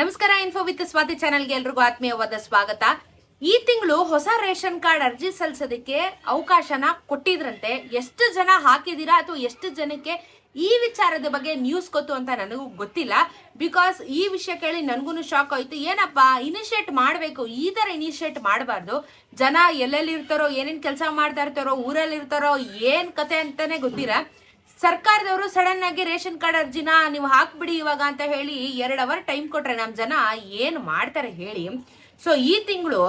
ನಮಸ್ಕಾರ info with Swati ಚಾನೆಲ್ಗೆ ಎಲ್ರಿಗೂ ಆತ್ಮೀಯವಾದ ಸ್ವಾಗತ. ಈ ತಿಂಗಳು ಹೊಸ ರೇಷನ್ ಕಾರ್ಡ್ ಅರ್ಜಿ ಸಲ್ಲಿಸೋದಕ್ಕೆ ಅವಕಾಶನ ಕೊಟ್ಟಿದ್ರಂತೆ. ಎಷ್ಟು ಜನ ಹಾಕಿದ್ದೀರಾ ಅಥವಾ ಎಷ್ಟು ಜನಕ್ಕೆ ಈ ವಿಚಾರದ ಬಗ್ಗೆ ನ್ಯೂಸ್ ಗೊತ್ತು ಅಂತ ನನಗೂ ಗೊತ್ತಿಲ್ಲ. ಬಿಕಾಸ್ ಈ ವಿಷಯ ಕೇಳಿ ನನಗೂ ಶಾಕ್ ಆಯ್ತು. ಏನಪ್ಪ ಇನಿಷಿಯೇಟ್ ಮಾಡಬೇಕು, ಈ ಥರ ಇನಿಷಿಯೇಟ್ ಮಾಡಬಾರ್ದು. ಜನ ಎಲ್ಲೆಲ್ಲಿ ಇರ್ತಾರೋ, ಏನೇನ್ ಕೆಲಸ ಮಾಡ್ತಾ ಇರ್ತಾರೋ ಊರಲ್ಲಿ ಏನ್ ಕತೆ ಅಂತಾನೆ ಗೊತ್ತಿರ ಸರ್ಕಾರದವರು ಸಡನ್ ಆಗಿ ರೇಷನ್ ಕಾರ್ಡ್ ಅರ್ಜಿನ ನೀವು ಹಾಕ್ಬಿಡಿ ಇವಾಗ ಅಂತ ಹೇಳಿ ಎರಡು ಅವರ್ ಟೈಮ್ ಕೊಟ್ರೆ ನಮ್ಮ ಜನ ಏನು ಮಾಡ್ತಾರೆ ಹೇಳಿ. ಸೊ ಈ ತಿಂಗಳು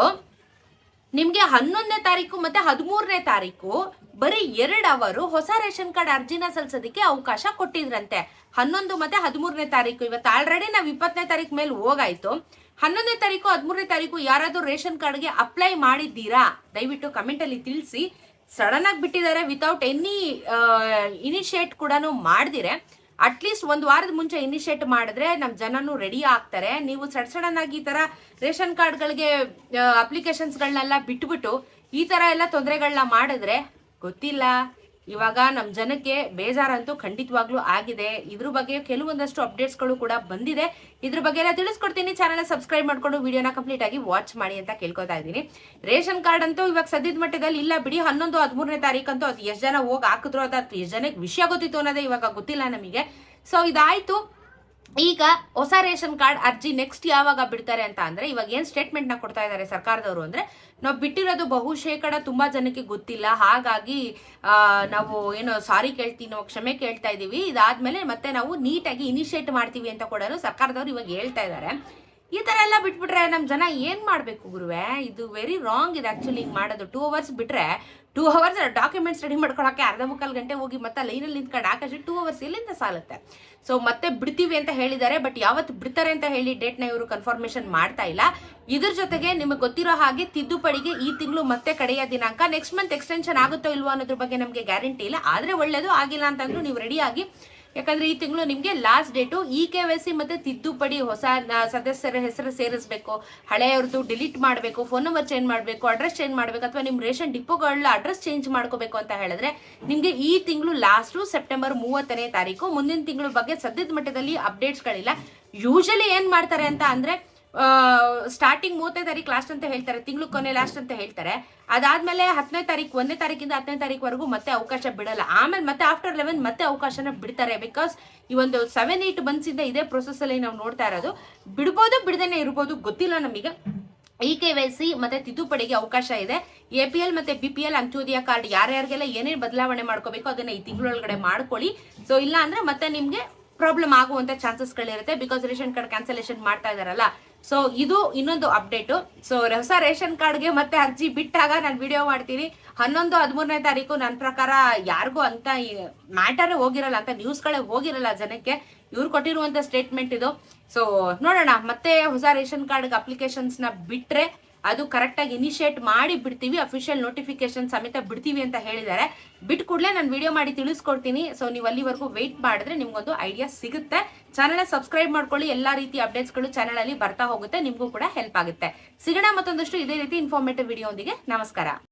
ನಿಮಗೆ ಹನ್ನೊಂದನೇ ತಾರೀಕು ಮತ್ತೆ ಹದಿಮೂರನೇ ತಾರೀಕು ಬರೀ ಎರಡು ಅವರು ಹೊಸ ರೇಷನ್ ಕಾರ್ಡ್ ಅರ್ಜಿನ ಸಲ್ಲಿಸೋದಕ್ಕೆ ಅವಕಾಶ ಕೊಟ್ಟಿದ್ರಂತೆ. ಹನ್ನೊಂದು ಮತ್ತೆ ಹದಿಮೂರನೇ ತಾರೀಕು. ಇವತ್ತು ಆಲ್ರೆಡಿ ನಾವು ಇಪ್ಪತ್ತನೇ ತಾರೀಕು ಮೇಲೆ ಹೋಗಾಯ್ತು. ಹನ್ನೊಂದನೇ ತಾರೀಕು, ಹದಿಮೂರನೇ ತಾರೀಕು ಯಾರಾದರೂ ರೇಷನ್ ಕಾರ್ಡ್ಗೆ ಅಪ್ಲೈ ಮಾಡಿದ್ದೀರಾ? ದಯವಿಟ್ಟು ಕಮೆಂಟಲ್ಲಿ ತಿಳಿಸಿ. ಸಡನ್ ಆಗಿ ಬಿಟ್ಟಿದ್ದಾರೆ ವಿತೌಟ್ ಎನಿ ಇನಿಷಿಯೇಟ್ ಕೂಡ ಮಾಡಿದಿರೆ. ಅಟ್ಲೀಸ್ಟ್ ಒಂದು ವಾರದ ಮುಂಚೆ ಇನಿಷಿಯೇಟ್ ಮಾಡಿದ್ರೆ ನಮ್ಮ ಜನನು ರೆಡಿ ಆಗ್ತಾರೆ. ನೀವು ಸಡ್ ಸಡನ್ ಆಗಿ ಈ ತರ ರೇಷನ್ ಕಾರ್ಡ್ಗಳಿಗೆ ಅಪ್ಲಿಕೇಶನ್ಸ್ಗಳನ್ನೆಲ್ಲ ಬಿಟ್ಬಿಟ್ಟು ಈ ತರ ಎಲ್ಲ ತೊಂದರೆಗಳನ್ನ ಮಾಡಿದ್ರೆ ಗೊತ್ತಿಲ್ಲ. ಇವಾಗ ನಮ್ಮ ಜನಕ್ಕೆ ಬೇಜಾರಂತೂ ಖಂಡಿತವಾಗ್ಲೂ ಆಗಿದೆ. ಇದ್ರ ಬಗ್ಗೆ ಕೆಲವೊಂದಷ್ಟು ಅಪ್ಡೇಟ್ಸ್ಗಳು ಕೂಡ ಬಂದಿದೆ. ಇದ್ರ ಬಗ್ಗೆ ಎಲ್ಲ ತಿಳಿಸ್ಕೊಡ್ತೀನಿ. ಚಾನಲ್ ಸಬ್ಸ್ಕ್ರೈಬ್ ಮಾಡ್ಕೊಂಡು ವಿಡಿಯೋನ ಕಂಪ್ಲೀಟ್ ಆಗಿ ವಾಚ್ ಮಾಡಿ ಅಂತ ಕೇಳ್ಕೊತಾ ಇದ್ದೀನಿ. ರೇಷನ್ ಕಾರ್ಡ್ ಅಂತೂ ಇವಾಗ ಸದ್ಯದ ಮಟ್ಟದಲ್ಲಿ ಇಲ್ಲ ಬಿಡಿ. ಹನ್ನೊಂದು, ಹದಿಮೂರನೇ ತಾರೀಕಂತೂ ಅದು ಎಷ್ಟು ಜನ ಹೋಗಿ ಹಾಕಿದ್ರು ಅದು ಎಷ್ಟು ಜನಕ್ಕೆ ವಿಷಯ ಗೊತ್ತಿತ್ತು ಅನ್ನೋದೇ ಇವಾಗ ಗೊತ್ತಿಲ್ಲ ನಮಗೆ. ಸೊ ಇದಾಯ್ತು. ಈಗ ಹೊಸ ರೇಷನ್ ಕಾರ್ಡ್ ಅರ್ಜಿ ನೆಕ್ಸ್ಟ್ ಯಾವಾಗ ಬಿಡ್ತಾರೆ ಅಂತ ಅಂದ್ರೆ ಇವಾಗ ಏನ್ ಸ್ಟೇಟ್ಮೆಂಟ್ನ ಕೊಡ್ತಾ ಇದ್ದಾರೆ ಸರ್ಕಾರದವರು ಅಂದ್ರೆ, ನಾವು ಬಿಟ್ಟಿರೋದು ಬಹುಶೇಕಡ ತುಂಬಾ ಜನಕ್ಕೆ ಗೊತ್ತಿಲ್ಲ. ಹಾಗಾಗಿ ನಾವು ಏನು ಸಾರಿ ಕೇಳ್ತೀವಿ ಕ್ಷಮೆ ಕೇಳ್ತಾ ಇದೀವಿ. ಇದಾದ್ಮೇಲೆ ಮತ್ತೆ ನಾವು ನೀಟಾಗಿ ಇನಿಷಿಯೇಟ್ ಮಾಡ್ತೀವಿ ಅಂತ ಕೂಡ ಸರ್ಕಾರದವರು ಇವಾಗ ಹೇಳ್ತಾ ಇದ್ದಾರೆ. ಈ ತರ ಎಲ್ಲ ಬಿಟ್ಬಿಟ್ರೆ ನಮ್ಮ ಜನ ಏನು ಮಾಡಬೇಕು ಗುರುವೆ? ಇದು ವೆರಿ ರಾಂಗ್ ಇದೆ ಆಕ್ಚುಲಿ ಹಿಂಗ್ ಮಾಡೋದು. ಟೂ ಅವರ್ಸ್ ಬಿಟ್ಟರೆ ಟೂ ಅವರ್ಸ್ ಡಾಕ್ಯುಮೆಂಟ್ಸ್ ರೆಡಿ ಮಾಡ್ಕೊಳಕ್ಕೆ ಅರ್ಧ ಮುಕ್ಕಾಲು ಗಂಟೆ ಹೋಗಿ ಮತ್ತೆ ಲೈನಲ್ಲಿ ನಿಂತ್ಕೊಂಡು ಆಕಾಶ ಟೂ ಅವರ್ಸ್ ಎಲ್ಲಿಂದ ಸಾಲುತ್ತೆ? ಸೊ ಮತ್ತೆ ಬಿಡ್ತೀವಿ ಅಂತ ಹೇಳಿದ್ದಾರೆ ಬಟ್ ಯಾವತ್ತು ಬಿಡ್ತಾರೆ ಅಂತ ಹೇಳಿ ಡೇಟ್ನ ಇವರು ಕನ್ಫರ್ಮೇಷನ್ ಮಾಡ್ತಾ ಇಲ್ಲ. ಇದ್ರ ಜೊತೆಗೆ ನಿಮಗೆ ಗೊತ್ತಿರೋ ಹಾಗೆ ತಿದ್ದುಪಡಿಗೆ ಈ ತಿಂಗಳು ಮತ್ತೆ ಕಡೆಯ ದಿನಾಂಕ ನೆಕ್ಸ್ಟ್ ಮಂತ್ ಎಕ್ಸ್ಟೆನ್ಷನ್ ಆಗುತ್ತೋ ಇಲ್ವೋ ಅನ್ನೋದ್ರ ಬಗ್ಗೆ ನಮಗೆ ಗ್ಯಾರಂಟಿ ಇಲ್ಲ. ಆದರೆ ಒಳ್ಳೇದು, ಆಗಿಲ್ಲ ಅಂತಂದ್ರೂ ನೀವು ರೆಡಿಯಾಗಿ ಯಾಕಂದ್ರೆ ಈ ತಿಂಗಳು ನಿಮಗೆ last date E K Y C ಮತ್ತೆ ತಿದ್ದುಪಡಿ ಹೊಸ ಸದಸ್ಯರ ಹೆಸರು ಸೇರಿಸಬೇಕು. ಹಳೆಯವ್ರದ್ದು ಡಿಲೀಟ್ ಮಾಡಬೇಕು ಫೋನ್ ನಂಬರ್ ಚೇಂಜ್ ಮಾಡಬೇಕು ಅಡ್ರೆಸ್ ಚೇಂಜ್ ಮಾಡಬೇಕು, ಅಥವಾ ನಿಮ್ಮ ರೇಷನ್ ಡಿಪೋಗಳ ಅಡ್ರೆಸ್ ಚೇಂಜ್ ಮಾಡ್ಕೋಬೇಕು ಅಂತ ಹೇಳಿದ್ರೆ ನಿಮಗೆ ಈ ತಿಂಗಳು ಲಾಸ್ಟು ಸೆಪ್ಟೆಂಬರ್ ಮೂವತ್ತನೇ ತಾರೀಕು, ಮುಂದಿನ ತಿಂಗಳ ಬಗ್ಗೆ ಸದ್ಯದ ಮಟ್ಟದಲ್ಲಿ ಅಪ್ಡೇಟ್ಸ್ಗಳಿಲ್ಲ ಯೂಶಲಿ ಏನು ಮಾಡ್ತಾರೆ ಅಂತ ಅಂದ್ರೆ ಸ್ಟಾರ್ಟಿಂಗ್ ಮೂವತ್ತನೇ ತಾರೀಕು ಲಾಸ್ಟ್ ಅಂತ ಹೇಳ್ತಾರೆ, ತಿಂಗಳು ಕೊನೆ ಲಾಸ್ಟ್ ಅಂತ ಹೇಳ್ತಾರೆ. ಅದಾದ್ಮೇಲೆ ಹತ್ತನೇ ತಾರೀಕು ಒಂದೇ ತಾರೀಕಿಂದ ಹತ್ತನೇ ತಾರೀಕುವರೆಗೂ ಮತ್ತೆ ಅವಕಾಶ ಬಿಡಲ್ಲ. ಆಮೇಲೆ ಮತ್ತೆ ಆಫ್ಟರ್ ಲೆವೆನ್ ಮತ್ತೆ ಅವಕಾಶನ ಬಿಡ್ತಾರೆ ಬಿಕಾಸ್ ಈ ಒಂದು ಸೆವೆನ್ ಏಟ್ ಮಂತ್ಸ್ ಇಂದ ಇದೇ ಪ್ರೊಸೆಸ್ ಅಲ್ಲಿ ನಾವು ನೋಡ್ತಾ ಇರೋದು. ಬಿಡ್ಬೋದು, ಬಿಡದೇನೆ ಇರ್ಬೋದು ಗೊತ್ತಿಲ್ಲ ನಮಗೆ. ಇ ಕೆ ವೈ ಸಿ ಮತ್ತೆ ತಿದ್ದುಪಡಿಗೆ ಅವಕಾಶ ಇದೆ. ಎ ಪಿ ಎಲ್ ಮತ್ತೆ B P L Antyodaya card ಯಾರ್ಯಾರಿಗೆಲ್ಲ ಏನೇನು ಬದಲಾವಣೆ ಮಾಡ್ಕೋಬೇಕು ಅದನ್ನ ಈ ತಿಂಗಳೊಳಗಡೆ ಮಾಡ್ಕೊಳ್ಳಿ. ಸೊ ಇಲ್ಲ ಅಂದ್ರೆ ಮತ್ತೆ ನಿಮ್ಗೆ ಪ್ರಾಬ್ಲಮ್ ಆಗುವಂತ ಚಾನ್ಸಸ್ಗಳಿರುತ್ತೆ ಬಿಕಾಸ್ ರೇಷನ್ ಕಾರ್ಡ್ ಕ್ಯಾನ್ಸಲೇಷನ್ ಮಾಡ್ತಾ ಇದಾರಲ್ಲ. ಸೊ ಇದು ಇನ್ನೊಂದು ಅಪ್ಡೇಟು ಸೊ ಹೊಸ ರೇಷನ್ ಕಾರ್ಡ್ಗೆ ಮತ್ತೆ ಅರ್ಜಿ ಬಿಟ್ಟಾಗ ನಾನು ವಿಡಿಯೋ ಮಾಡ್ತೀನಿ. ಹನ್ನೊಂದು, ಹದಿಮೂರನೇ ತಾರೀಕು ನನ್ನ ಪ್ರಕಾರ ಯಾರಿಗೂ ಅಂತ ಮ್ಯಾಟರೇ ಹೋಗಿರಲ್ಲ ಅಂತ ನ್ಯೂಸ್ಗಳೇ ಹೋಗಿರಲ್ಲ ಜನಕ್ಕೆ. ಇವ್ರು ಕೊಟ್ಟಿರುವಂತ ಸ್ಟೇಟ್ಮೆಂಟ್ ಇದು. ಸೊ ನೋಡೋಣ. ಮತ್ತೆ ಹೊಸ ರೇಷನ್ ಕಾರ್ಡ್ ಅಪ್ಲಿಕೇಶನ್ಸ್ ಬಿಟ್ಟರೆ ಅದು ಕರೆಕ್ಟಾಗಿ ಇನಿಷಿಯೇಟ್ ಮಾಡಿ ಬಿಡ್ತೀವಿ ಅಫಿಷಿಯಲ್ ನೋಟಿಫಿಕೇಶನ್ ಸಮೇತ ಬಿಡ್ತೀವಿ ಅಂತ ಹೇಳಿದ್ದಾರೆ. ಬಿಟ್ಟು ಕೂಡಲೇ ನಾನು ವಿಡಿಯೋ ಮಾಡಿ ತಿಳಿಸ್ಕೊಡ್ತೀನಿ. ಸೊ ನೀವು ಅಲ್ಲಿವರೆಗೂ ವೆಯ್ಟ್ ಮಾಡಿದ್ರೆ ನಿಮ್ಗೊಂದು ಐಡಿಯಾ ಸಿಗುತ್ತೆ. ಚಾನಲ್ ಸಬ್ಸ್ಕ್ರೈಬ್ ಮಾಡ್ಕೊಳ್ಳಿ. ಎಲ್ಲಾ ರೀತಿ ಅಪ್ಡೇಟ್ಸ್ಗಳು ಚಾನಲಲ್ಲಿ ಬರ್ತಾ ಹೋಗುತ್ತೆ. ನಿಮಗೂ ಕೂಡ ಹೆಲ್ಪ್ ಆಗುತ್ತೆ. ಸಿಗೋಣ ಮತ್ತೊಂದಷ್ಟು ಇದೇ ರೀತಿ ಇನ್ಫಾರ್ಮೇಟಿವ್ ವಿಡಿಯೋ ಒಂದಿಗೆ. ನಮಸ್ಕಾರ.